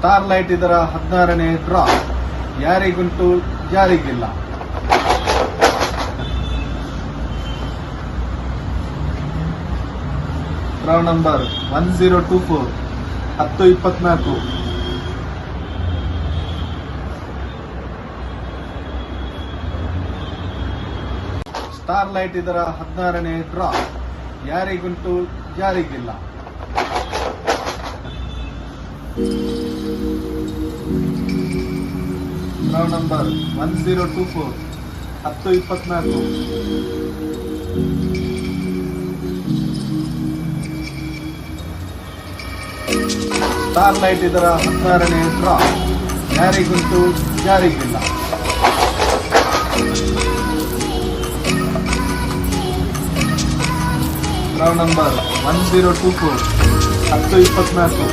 Star light ಇದರ ಹದಿನಾರನೇ draw. ಯಾರಿಗುಂಟು ಯಾರಿಗಿಲ್ಲ. Draw number one zero two four ಹತ್ತು ಇಪ್ಪತ್ನಾಲ್ಕು. ಸ್ಟಾರ್ ಲೈಟ್ ಇದರ ಹದಿನಾರನೇ ಡ್ರಾ. ಯಾರಿಗುಂಟು ಯಾರಿಗಿಲ್ಲ. Draw number one zero two four ಹತ್ತು ಇಪ್ಪತ್ನಾಲ್ಕು. ಸ್ಟಾರ್ ಲೈಟ್ ಇದರ ಹತ್ತಾರನೇ ಡ್ರಾ ಯಾರಿಗುಂಟು ಯಾರಿಗಿಲ್ಲ. Number one zero two four ಹತ್ತು ಇಪ್ಪತ್ನಾಲ್ಕು.